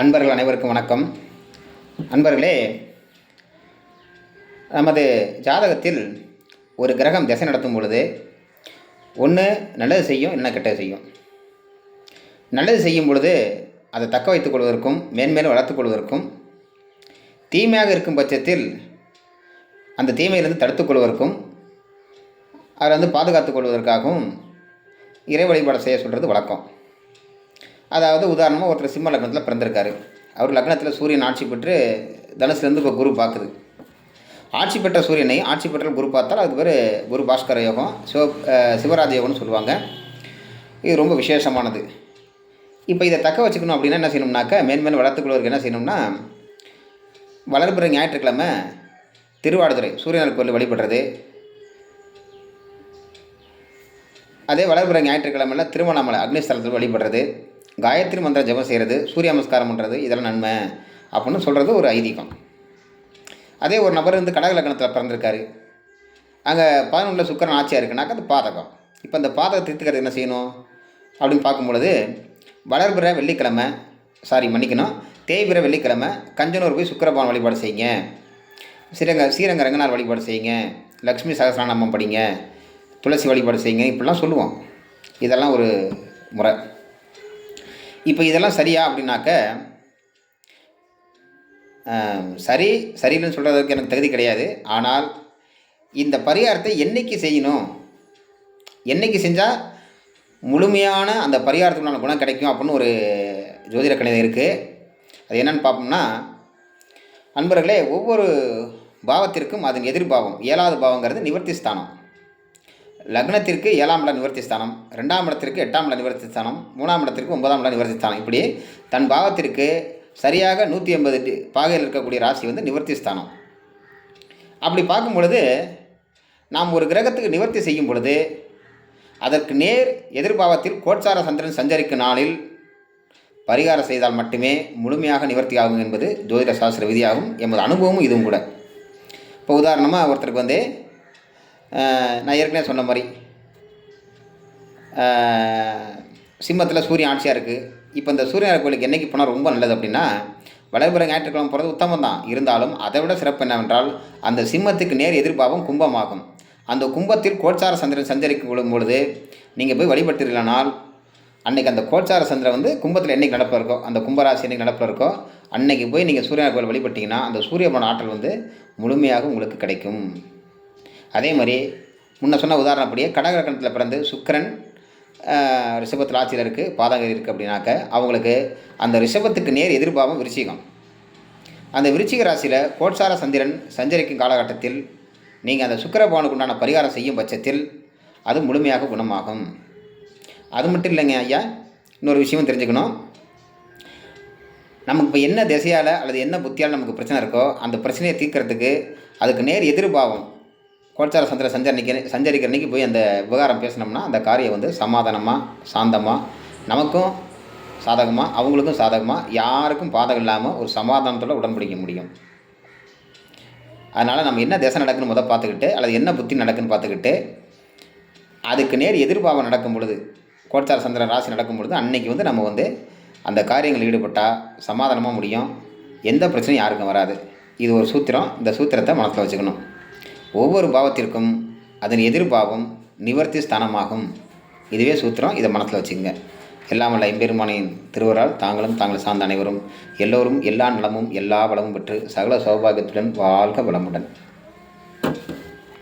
அன்பர்கள் அனைவருக்கும் வணக்கம். அன்பர்களே நமது ஜாதகத்தில் ஒரு கிரகம் திசை நடத்தும் பொழுது ஒன்று நல்லது செய்யும் இல்லை கெட்டது செய்யும். நல்லது செய்யும் பொழுது அதை தக்க வைத்துக் கொள்வதற்கும் மேன்மேலும் வளர்த்துக் கொள்வதற்கும் தீமையாக இருக்கும் பட்சத்தில் அந்த தீமையிலிருந்து தடுத்துக் கொள்வதற்கும் அதை வந்து பாதுகாத்துக் கொள்வதற்காகவும் இறை வழிபாடு செய்ய சொல்கிறது வழக்கம். அதாவது உதாரணமாக ஒருத்தர் சிம்ம லக்னத்தில் பிறந்திருக்காரு. அவர் லக்னத்தில் சூரியன் ஆட்சி பெற்று தனுசுலேருந்து இப்போ குரு பார்க்குது. ஆட்சி பெற்ற சூரியனை ஆட்சி பெற்ற குரு பார்த்தால் அதுக்கு பேர் குரு பாஸ்கர யோகம் சிவ சிவராஜ யோகம்னு சொல்லுவாங்க. இது ரொம்ப விசேஷமானது. இப்போ இதை தக்க வச்சுக்கணும் அப்படின்னா என்ன செய்யணும்னாக்கா மேன்மேல் வளர்த்துக்கொள்வதற்கு என்ன செய்யணும்னா வளர்ப்புற ஞாயிற்றுக்கிழமை திருவாடுதுறை சூரியனர் கோயில் வழிபடுறது. அதே வளர்ப்புற ஞாயிற்றுக்கிழமையில் திருவண்ணாமலை அக்னிஸ்தலத்தில் வழிபடுறது. காயத்ரி மந்திரம் ஜெபம் செய்கிறது சூரிய நமஸ்காரம் பண்ணுறது இதெல்லாம் நன்மை அப்படின்னு சொல்கிறது ஒரு ஐதீகம். அதே ஒரு நபர் வந்து கடக லக்னத்தில் பிறந்திருக்காரு. அங்கே பதினொன்றில் சுக்கரன் ஆட்சியாக இருக்குனாக்கா அது பாதகம். இப்போ அந்த பாதகத்தை திருத்துக்கிறது என்ன செய்யணும்? அப்படின்னு பார்க்கும்பொழுது வளர்பிற வெள்ளிக்கிழமை சாரி மன்னிக்கணும். தேய்பிற வெள்ளிக்கிழமை கஞ்சனூர் போய் சுக்கரபான் வழிபாடு செய்யுங்க. ஸ்ரீரங்க ஸ்ரீரங்க ரங்கனார் வழிபாடு செய்யுங்க. லக்ஷ்மி சகசிரநாமம் படிங்க. துளசி வழிபாடு செய்யுங்க. இப்படிலாம் சொல்லுவோம். இதெல்லாம் ஒரு முறை. இப்போ இதெல்லாம் சரியா அப்படின்னாக்க சரி சரின்னு சொல்கிறதுக்கு எனக்கு தகுதி கிடையாது. ஆனால் இந்த பரிகாரத்தை என்னைக்கு செய்யணும் என்னைக்கு செஞ்சால் முழுமையான அந்த பரிகாரத்துக்குண்டான குணம் கிடைக்கும் அப்படின்னு ஒரு ஜோதிட கணிதம் இருக்குது அது என்னென்னு பார்ப்போம்னா அன்பர்களே ஒவ்வொரு பாவத்திற்கும் அதன் எதிர்பாவம் ஏழாவது பாவங்கிறது நிவர்த்தி ஸ்தானம். லக்னத்திற்கு ஏழாம் இட நிவர்த்தி ஸ்தானம் ரெண்டாம் இடத்திற்கு எட்டாம் இட நிவர்த்தி ஸ்தானம் மூணாம் இடத்திற்கு ஒன்பதாம் இட நிவர்த்தி ஸ்தானம். இப்படி தன் பாவத்திற்கு சரியாக நூற்றி எண்பது டி- பாகையில் இருக்கக்கூடிய ராசி வந்து நிவர்த்தி ஸ்தானம். அப்படி பார்க்கும் பொழுது நாம் ஒரு கிரகத்துக்கு நிவர்த்தி செய்யும் பொழுது அதற்கு நேர் எதிர்பாவத்தில் கோட்சார சந்திரன் சஞ்சரிக்கும் நாளில் பரிகாரம் செய்தால் மட்டுமே முழுமையாக நிவர்த்தி ஆகும் என்பது ஜோதிட சாஸ்திர விதியாகும் எமது அனுபவமும் இதுவும் கூட. இப்போ உதாரணமாக ஒருத்தருக்கு வந்து நான் ஏற்கனவே சொன்ன மாதிரி சிம்மத்தில் சூரியன் ஆட்சியாக இருக்குது இப்போ இந்த சூரியன் கோயிலுக்கு என்னைக்கு போனால் ரொம்ப நல்லது அப்படின்னா வளர்பிற ஞாயிற்றுக்கிழமை போகிறது உத்தமம் தான். இருந்தாலும் அதை விட சிறப்பு என்னவென்றால் அந்த சிம்மத்துக்கு நேர் எதிர்பாவம் கும்பமாகும். அந்த கும்பத்தில் கோட்சார சந்திரன் சஞ்சரிக்க கொள்ளும் பொழுது நீங்கள் போய் வழிபட்டுள்ளனால் அன்றைக்கி அந்த கோட்சார சந்திரன் வந்து கும்பத்தில் என்னைக்கு நடப்பில் இருக்கோ அந்த கும்பராசி என்னைக்கு நடப்பில் இருக்கோ அன்றைக்கி போய் நீங்கள் சூரியன் கோயில் வழிபட்டிங்கன்னா அந்த சூரியபவன ஆற்றல் வந்து முழுமையாக உங்களுக்கு கிடைக்கும். அதே மாதிரி முன்ன சொன்ன உதாரணப்படியே கடகரக்கணத்தில் பிறந்து சுக்கரன் ரிஷபத்தில் ஆட்சியில் இருக்குது பாதகரி இருக்குது அப்படின்னாக்க அவங்களுக்கு அந்த ரிஷபத்துக்கு நேர் எதிர்பாவம் விருச்சிகம். அந்த விருச்சிக ராசியில் கோட்சார சந்திரன் சஞ்சரிக்கும் காலகட்டத்தில் நீங்கள் அந்த சுக்கரபவனுக்கு உண்டான பரிகாரம் செய்யும் பட்சத்தில் அது முழுமையாக குணமாகும். அது மட்டும் இல்லைங்க ஐயா இன்னொரு விஷயமும் தெரிஞ்சுக்கணும். நமக்கு இப்போ என்ன திசையால் அல்லது என்ன புத்தியால் நமக்கு பிரச்சனை இருக்கோ அந்த பிரச்சனையை தீர்க்கறதுக்கு அதுக்கு நேர் எதிர்பாவம் கோட்சார சந்திர சஞ்சரிக்க சஞ்சரிக்கிற அன்றைக்கி போய் அந்த விவகாரம் பேசினோம்னா அந்த காரியம் வந்து சமாதானமாக சாந்தமாக நமக்கும் சாதகமாக அவங்களுக்கும் சாதகமாக யாருக்கும் பாதகம் இல்லாமல் ஒரு சமாதானத்தோட உடன்படிக்க முடியும். அதனால் நம்ம என்ன தேசம் நடக்குன்னு முத பார்த்துக்கிட்டு அல்லது என்ன புத்தி நடக்குன்னு பார்த்துக்கிட்டு அதுக்கு நேர் எதிர்பாவம் நடக்கும் பொழுது கோட்சார சந்திரன் ராசி நடக்கும் பொழுது அன்னைக்கு வந்து நம்ம வந்து அந்த காரியங்களில் ஈடுபட்டால் சமாதானமாக முடியும். எந்த பிரச்சனையும் யாருக்கும் வராது. இது ஒரு சூத்திரம். இந்த சூத்திரத்தை மனசில் வச்சுக்கணும். ஒவ்வொரு பாவத்திற்கும் அதன் எதிர்பாவம் நிவர்த்தி ஸ்தானமாகும். இதுவே சூத்திரம். இதை மனசில் வச்சுங்க எல்லாம் வல்ல எம்பெருமானின் திருவரால் தாங்களும் தாங்கள் சார்ந்த அனைவரும் எல்லோரும் எல்லா நலமும் எல்லா வளமும் பெற்று சகல சௌபாகியத்துடன் வாழ்க வளமுடன்.